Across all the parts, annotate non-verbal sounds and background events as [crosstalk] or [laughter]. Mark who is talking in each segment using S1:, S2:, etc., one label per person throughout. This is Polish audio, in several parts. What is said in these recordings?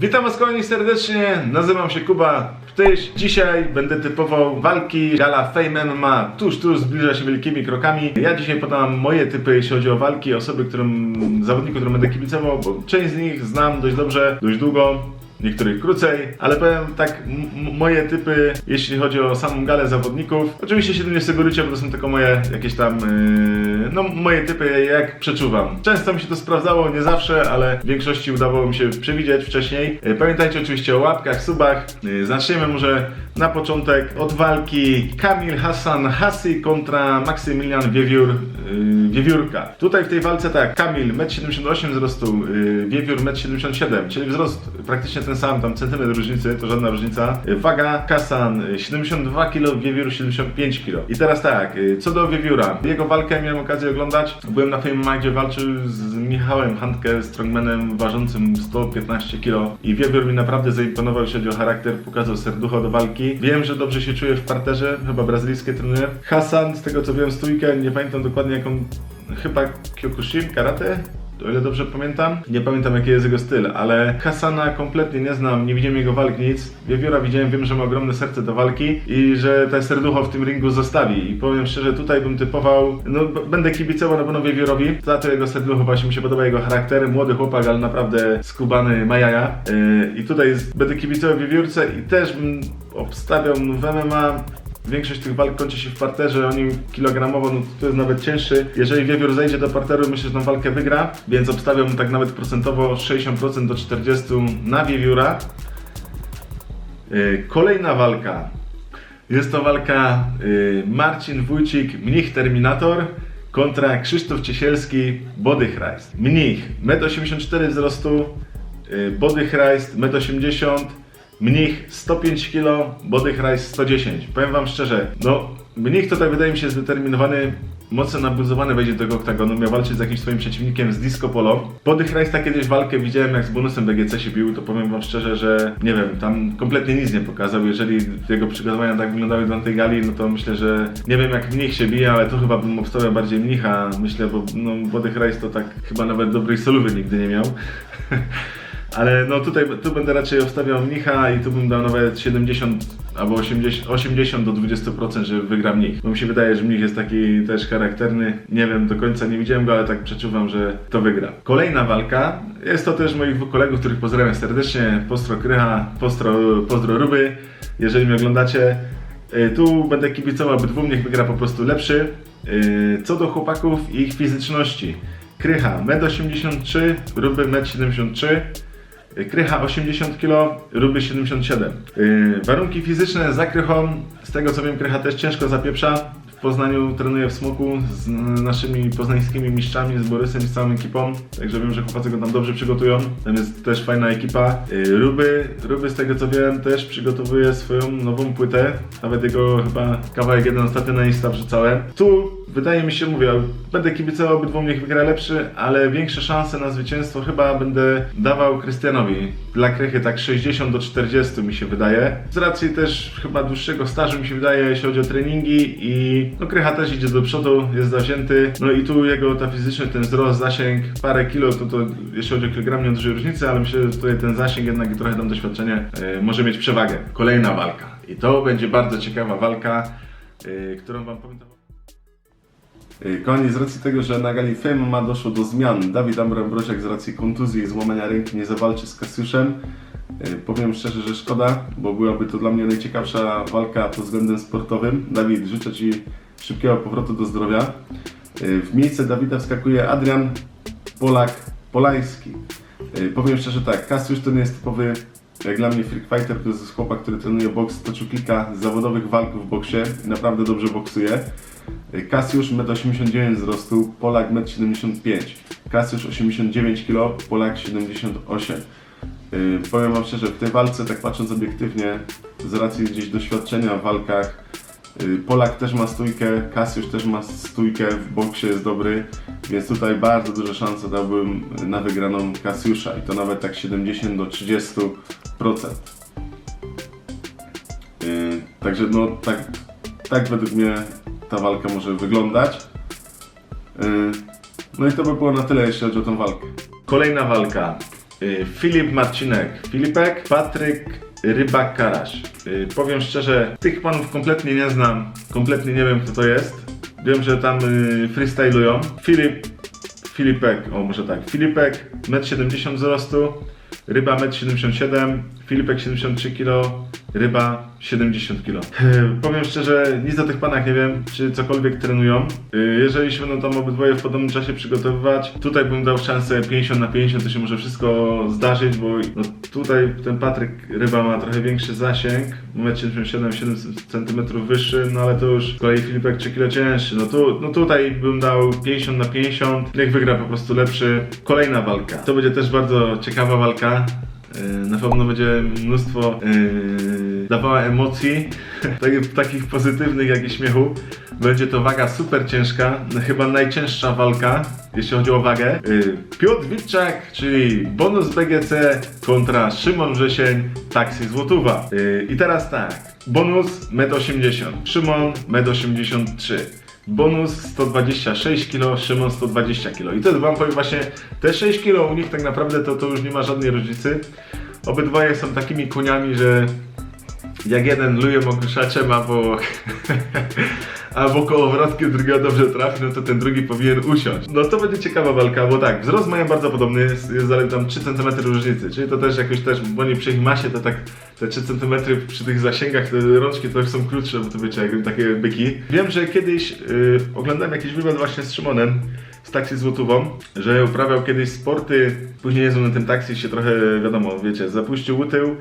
S1: Witam Was kochani serdecznie, nazywam się Kuba Ptyś. Dzisiaj będę typował walki gala Fame MMA. Tuż, tuż zbliża się wielkimi krokami. Ja dzisiaj podam moje typy, jeśli chodzi o walki, osoby, którym, zawodników, którym będę kibicował, bo część z nich znam dość dobrze, dość długo. Niektórych krócej, ale powiem tak, moje typy, jeśli chodzi o samą galę zawodników. Oczywiście się tym nie sugerujcie, bo to są tylko moje jakieś tam, yy, no moje typy, jak przeczuwam. Często mi się to sprawdzało, nie zawsze, ale w większości udawało mi się przewidzieć wcześniej. Yy, Pamiętajcie oczywiście o łapkach, subach. Yy, Zaczniemy może na początek od walki Kamil Hassan Hassi kontra Maksymilian Wiewiór, yy, Wiewiórka. Tutaj w tej walce tak, Kamil 1,78 m wzrostu, yy, Wiewiór 1,77 m, czyli wzrost praktycznie ten sam, tam centymetr różnicy, to żadna różnica. Yy, Waga Hassan yy, 72 kg, Wiewiór 75 kg. I teraz tak, yy, co do Wiewióra. Jego walkę miałem okazję oglądać. Byłem na Fame gdzie walczył z Michałem Handke, strongmanem ważącym 115 kg. I Wiewiór mi naprawdę zaimponował, jeśli chodzi o charakter, pokazał serducho do walki. Wiem, że dobrze się czuje w parterze, chyba brazylijskie trenuje. Hassan, z tego co wiem, stójkę, nie pamiętam dokładnie jaką, chyba Kyokushin, karate? O ile dobrze pamiętam. Nie pamiętam jaki jest jego styl, ale Hasana kompletnie nie znam, nie widziałem jego walk nic. Wiewióra widziałem, wiem, że ma ogromne serce do walki i że te serducho w tym ringu zostawi. I powiem szczerze, tutaj bym typował, no będę kibicował na pewno Wiewiórowi. Za to jego serducho właśnie mi się podoba jego charakter. Młody chłopak, ale naprawdę skubany majaja. Yy, I tutaj jest, będę kibicował Wiewiórce i też bym obstawiał w MMA Większość tych walk kończy się w parterze, oni kilogramowo, no to jest nawet cięższy. Jeżeli Wiewiór zejdzie do parteru, myślę, że tą walkę wygra, więc obstawiam tak nawet procentowo 60% do 40% na Wiewióra. Yy, Kolejna walka. Jest to walka yy, Marcin Wójcik, Mnich Terminator kontra Krzysztof Ciesielski, Body Christ. Mnich, 1,84 m wzrostu, yy, Body Christ, 1,80 m, Mnich 105 kg, Body Christ 110. Powiem wam szczerze, no Mnich tutaj wydaje mi się zdeterminowany, mocno nabuzowany wejdzie do tego oktagonu, miał walczyć z jakimś swoim przeciwnikiem z Disco Polo. Body Christa kiedyś walkę widziałem jak z bonusem BGC się bił, to powiem wam szczerze, że nie wiem, tam kompletnie nic nie pokazał. Jeżeli jego przygotowania tak wyglądały dla tej gali, no to myślę, że nie wiem jak Mnich się bije, ale to chyba bym obstawiał bardziej Mnicha, myślę, bo no, Body Christ to tak chyba nawet dobrej solówy nigdy nie miał. [laughs] Ale no tutaj tu będę raczej obstawiał Mnicha i tu bym dał nawet 70 albo 80, 80 do 20%, że wygra Mnich. Bo mi się wydaje, że Mnich jest taki też charakterny. Nie wiem, do końca nie widziałem go, ale tak przeczuwam, że to wygra. Kolejna walka. Jest to też moich dwóch kolegów, których pozdrawiam serdecznie. Postro Krycha, Postro, Pozdro Ruby. Jeżeli mnie oglądacie, Y, Tu będę kibicował obydwu, niech wygra po prostu lepszy. Y, Co do chłopaków i ich fizyczności. Krycha 1,83 m, Ruby 1,73 m. Krycha 80 kg, Ruby 77. Y, Warunki fizyczne za Krychą, z tego co wiem Krycha też ciężko zapieprza. Poznaniu trenuje w Smoku z naszymi poznańskimi mistrzami, z Borysem i z całą ekipą. Także wiem, że chłopacy go tam dobrze przygotują. Tam jest też fajna ekipa. Y, Ruby, Ruby z tego co wiem też przygotowuje swoją nową płytę. Nawet jego chyba kawałek jeden ostatnio na Insta wrzucałem. Tu wydaje mi się, mówię, będę kibicował obydwu, niech wygra lepszy, ale większe szanse na zwycięstwo chyba będę dawał Krystianowi. Dla Krychy tak 60 do 40 mi się wydaje. Z racji też chyba dłuższego stażu mi się wydaje, jeśli chodzi o treningi i no Krycha też idzie do przodu, jest zawzięty. No i tu jego ta fizyczność, ten wzrost, zasięg, parę kilo, to, to jeśli chodzi o kilogram nie ma dużej różnicy, ale myślę, że tutaj ten zasięg jednak i trochę tam doświadczenie e, może mieć przewagę. Kolejna walka. I to będzie bardzo ciekawa walka, e, którą wam powiem. Y, Kochani, z racji tego, że na gali Fame ma doszło do zmian, Dawid Ambrosiak z racji kontuzji i złamania ręki nie zawalczy z Kasiuszem. Y, Powiem szczerze, że szkoda, bo byłaby to dla mnie najciekawsza walka pod względem sportowym. Dawid, życzę Ci szybkiego powrotu do zdrowia. Y, W miejsce Dawida wskakuje Adrian Polak Polański. Powiem szczerze tak, Kasiusz to nie jest typowy jak dla mnie freak fighter to jest chłopak, który trenuje boks, toczył kilka zawodowych walk w boksie i naprawdę dobrze boksuje. Kasiusz 1,89 m wzrostu, Polak 1,75 m. Kasiusz 89 kg, Polak 78 Yy, Powiem Wam szczerze, w tej walce, tak patrząc obiektywnie, z racji gdzieś doświadczenia w walkach, yy, Polak też ma stójkę, Kasiusz też ma stójkę, w boksie jest dobry, więc tutaj bardzo duże szanse dałbym na wygraną Kasiusza i to nawet tak 70 do 30%. Yy, Także no tak, tak według mnie ta walka może wyglądać. Yy, No i to by było na tyle, jeśli chodzi o tą walkę. Kolejna walka. y, Filip Marcinek, Filipek, Patryk Rybak-Karaś. Y, powiem szczerze, tych panów kompletnie nie znam, kompletnie nie wiem kto to jest. Wiem, że tam y, freestylują. Filip, Filipek, o może tak, Filipek, 1,70 m wzrostu, ryba 1,77 m, Filipek 73 kg, ryba 70 kg. [laughs] Powiem szczerze, nic o tych panach nie wiem, czy cokolwiek trenują. Y, Jeżeli się będą tam obydwoje w podobnym czasie przygotowywać, tutaj bym dał szansę 50 na 50, to się może wszystko zdarzyć, bo no, tutaj ten Patryk Ryba ma trochę większy zasięg, 1,77 m, 7 cm wyższy, no ale to już z kolei Filipek 3 kg cięższy. No, tu, no tutaj bym dał 50 na 50, niech wygra po prostu lepszy. Kolejna walka. To będzie też bardzo ciekawa walka. Na pewno będzie mnóstwo yy, dawała emocji, [laughs] takich, pozytywnych jak i śmiechu. Będzie to waga super ciężka, no chyba najcięższa walka, jeśli chodzi o wagę. Yy, Piotr Witczak, czyli bonus BGC kontra Szymon Wrzesień, taksy Złotówa. Yy, I teraz tak, bonus 1,80 m, Szymon 1,83 m. Bonus 126 kg, Szymon 120 kg. I to wam powiem właśnie, te 6 kg u nich tak naprawdę to, to już nie ma żadnej różnicy. Obydwoje są takimi koniami, że jak jeden luje ogłuszaczem albo, [laughs] albo kołowrotkiem drugiego dobrze trafi, no to ten drugi powinien usiąść. No to będzie ciekawa walka, bo tak, wzrost mają bardzo podobny, jest, jest zaledwie tam 3 cm różnicy, czyli to też jakoś też, bo nie przy ich masie to tak te 3 cm przy tych zasięgach, te rączki to są krótsze, bo to wiecie, jak takie byki. Wiem, że kiedyś yy, oglądałem jakiś wywiad właśnie z Szymonem, z taksi Złotówą, że uprawiał kiedyś sporty, później jeździł na tym taksi się trochę, wiadomo, wiecie, zapuścił utył,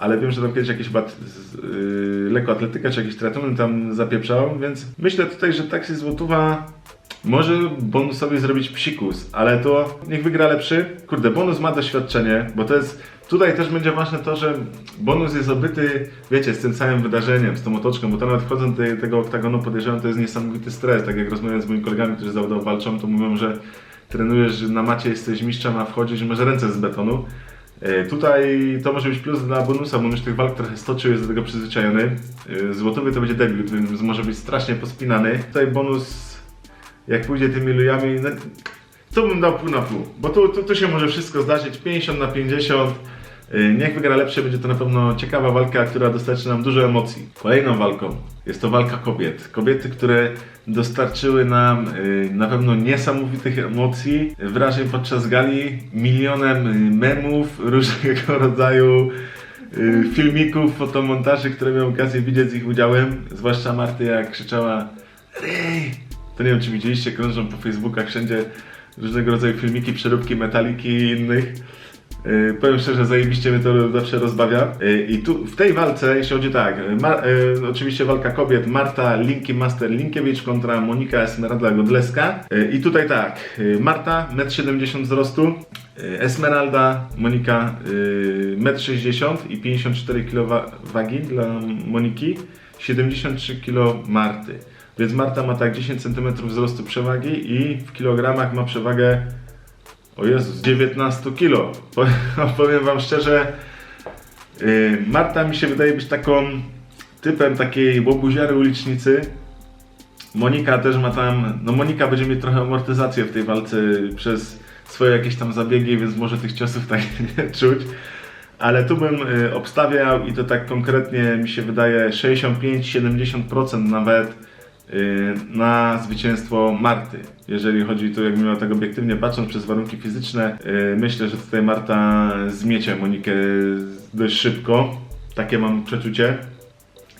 S1: ale wiem, że tam kiedyś jakiś chyba yy, lekkoatletyka czy jakiś triatlon tam zapieprzał, więc myślę tutaj, że taksi Złotówa może bonusowi zrobić psikus, ale to niech wygra lepszy. Kurde, bonus ma doświadczenie, bo to jest. Tutaj też będzie ważne to, że bonus jest obyty, wiecie, z tym całym wydarzeniem, z tą otoczką, bo to nawet wchodząc do tego oktagonu podejrzewam, to jest niesamowity stres. Tak jak rozmawiam z moimi kolegami, którzy zawodowo walczą, to mówią, że trenujesz na macie, jesteś mistrzem, a wchodzisz masz ręce z betonu. E, Tutaj to może być plus dla bonusa, bo on już tych walk trochę stoczył, jest do tego przyzwyczajony. E, Złotowy to będzie debiut, więc może być strasznie pospinany. Tutaj bonus, jak pójdzie tymi lujami, no, to bym dał pół na pół, bo tu, tu, tu się może wszystko zdarzyć, 50 na 50. E, Niech wygra lepszy, będzie to na pewno ciekawa walka, która dostarczy nam dużo emocji. Kolejną walką jest to walka kobiet. Kobiety, które dostarczyły nam y, na pewno niesamowitych emocji, wrażeń podczas gali, milionem y, memów, różnego [laughs] rodzaju filmików, fotomontaży, które miałem okazję widzieć z ich udziałem, zwłaszcza Marty jak krzyczała Rej! To nie wiem czy widzieliście, krążą po Facebookach wszędzie różnego rodzaju filmiki, przeróbki metaliki i innych. Yy, powiem szczerze, zajebiście mnie to zawsze rozbawia. Yy, I tu w tej walce, jeśli chodzi tak, Mar- yy, oczywiście walka kobiet, Marta Linki Master Linkiewicz kontra Monika Esmeralda Godleska. Yy, I tutaj tak, yy, Marta 1,70 m wzrostu, yy, Esmeralda, Monika yy, 1,60 m i 54 kg wagi dla Moniki, 73 kg Marty. Więc Marta ma tak 10 cm wzrostu przewagi i w kilogramach ma przewagę o Jezus, 19 kilo. [laughs] Powiem wam szczerze, yy, Marta mi się wydaje być taką typem takiej łobuziary ulicznicy. Monika też ma tam, no Monika będzie mieć trochę amortyzację w tej walce przez swoje jakieś tam zabiegi, więc może tych ciosów tak nie [laughs] czuć. Ale tu bym y, obstawiał i to tak konkretnie mi się wydaje 65-70% nawet y, na zwycięstwo Marty. Jeżeli chodzi tu, jakbym miał tak obiektywnie patrząc przez warunki fizyczne, y, myślę, że tutaj Marta zmiecie Monikę dość szybko. Takie mam przeczucie.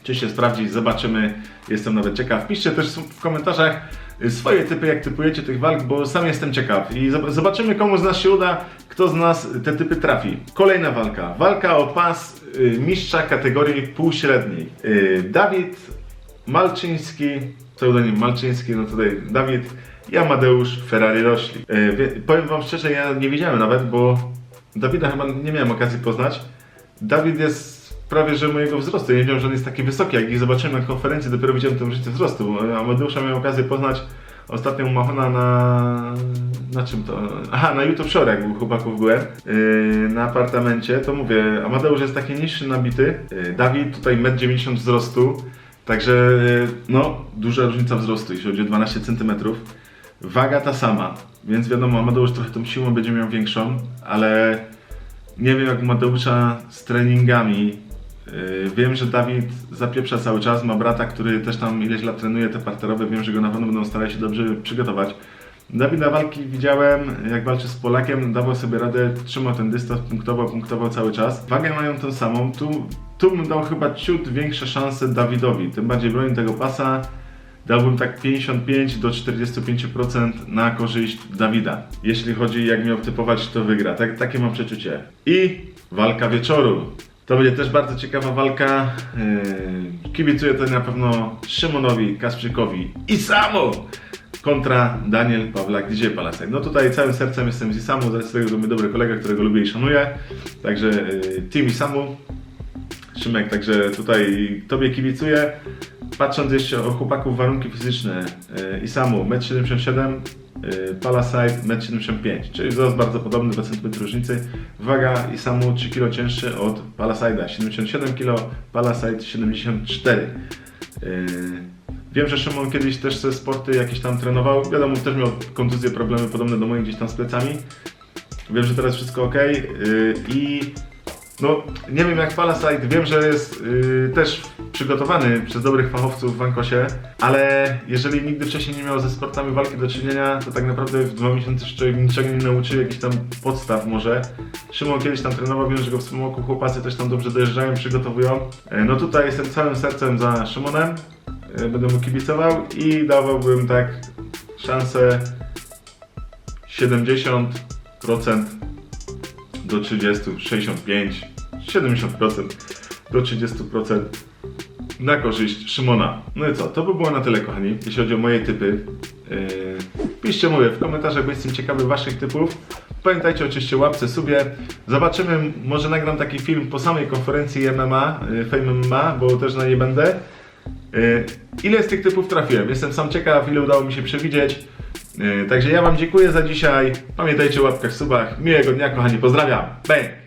S1: Czy się sprawdzi, zobaczymy. Jestem nawet ciekaw. Piszcie też w komentarzach y, swoje typy, jak typujecie tych walk, bo sam jestem ciekaw. I zob- zobaczymy, komu z nas się uda, kto z nas te typy trafi. Kolejna walka. Walka o pas y, mistrza kategorii półśredniej. Y, Dawid Malczyński, pseudonim Malczyński, no tutaj Dawid i Amadeusz Ferrari Rośli. E, wie, powiem wam szczerze, ja nie wiedziałem nawet, bo Dawida chyba nie miałem okazji poznać. Dawid jest prawie że mojego wzrostu. Ja nie wiedziałem, że on jest taki wysoki. Jak ich zobaczyłem na konferencji, dopiero widziałem tę różnicę wzrostu. Amadeusza miałem okazję poznać ostatnio u Mahona na... Na czym to? Aha, na YouTube Shore, jak u chłopaków byłem. Yy, na apartamencie, to mówię, Amadeusz jest taki niższy, nabity. Yy, Dawid tutaj 1,90 m wzrostu. Także, yy, no, duża różnica wzrostu, jeśli chodzi o 12 cm. Waga ta sama, więc wiadomo, Amadeusz trochę tą siłą będzie miał większą, ale Nie wiem jak Mateusza z treningami. Yy, Wiem, że Dawid zapieprza cały czas, ma brata, który też tam ileś lat trenuje te parterowe, wiem, że go na pewno będą starali się dobrze przygotować. Dawida walki widziałem, jak walczy z Polakiem, dawał sobie radę, trzymał ten dystans, punktował, punktował cały czas. Wagę mają tą samą, tu, tu bym dał chyba ciut większe szanse Dawidowi, tym bardziej broni tego pasa. Dałbym tak 55 do 45% na korzyść Dawida. Jeśli chodzi jak miał typować, to wygra. Tak, takie mam przeczucie. I walka wieczoru. To będzie też bardzo ciekawa walka. Yy, Kibicuję to na pewno Szymonowi, Kasprzykowi i Samu kontra Daniel Pawlak, gdzie Palasek. No tutaj całym sercem jestem z Isamu, jest tego mój dobry kolega, którego lubię i szanuję. Także yy, team Isamu. Szymek, także tutaj Tobie kibicuję. Patrząc jeszcze o chłopaków warunki fizyczne, yy, Isamu 1,77 m, Palasite 1,75 m, czyli wzrost bardzo podobny, 2 cm różnicy. Waga Isamu 3 kg cięższy od Palaside'a, 77 kg, Palasite 74 yy, Wiem, że Szymon kiedyś też te sporty jakieś tam trenował, wiadomo, też miał kontuzje, problemy podobne do moich gdzieś tam z plecami. Wiem, że teraz wszystko ok yy, i no, nie wiem jak Palasite, wiem, że jest yy, też przygotowany przez dobrych fachowców w Ankosie, ale jeżeli nigdy wcześniej nie miał ze sportami walki do czynienia, to tak naprawdę w dwa miesiące jeszcze niczego nie nauczył, jakichś tam podstaw może. Szymon kiedyś tam trenował, wiem, że go w Smoku chłopacy też tam dobrze dojeżdżają, przygotowują. E, No tutaj jestem całym sercem za Szymonem, e, będę mu kibicował i dawałbym tak szansę 70% do 30, 65, 70% do 30% na korzyść Szymona. No i co, to by było na tyle kochani, jeśli chodzi o moje typy. Yy, piszcie mówię w komentarzach, bo jestem ciekawy waszych typów. Pamiętajcie oczywiście łapce sobie. Zobaczymy, może nagram taki film po samej konferencji MMA, yy, Fame MMA, bo też na nie będę. Yy, Ile z tych typów trafiłem? Jestem sam ciekaw, ile udało mi się przewidzieć. Yy, Także ja wam dziękuję za dzisiaj. Pamiętajcie o łapkach, subach. Miłego dnia kochani, pozdrawiam. Bang!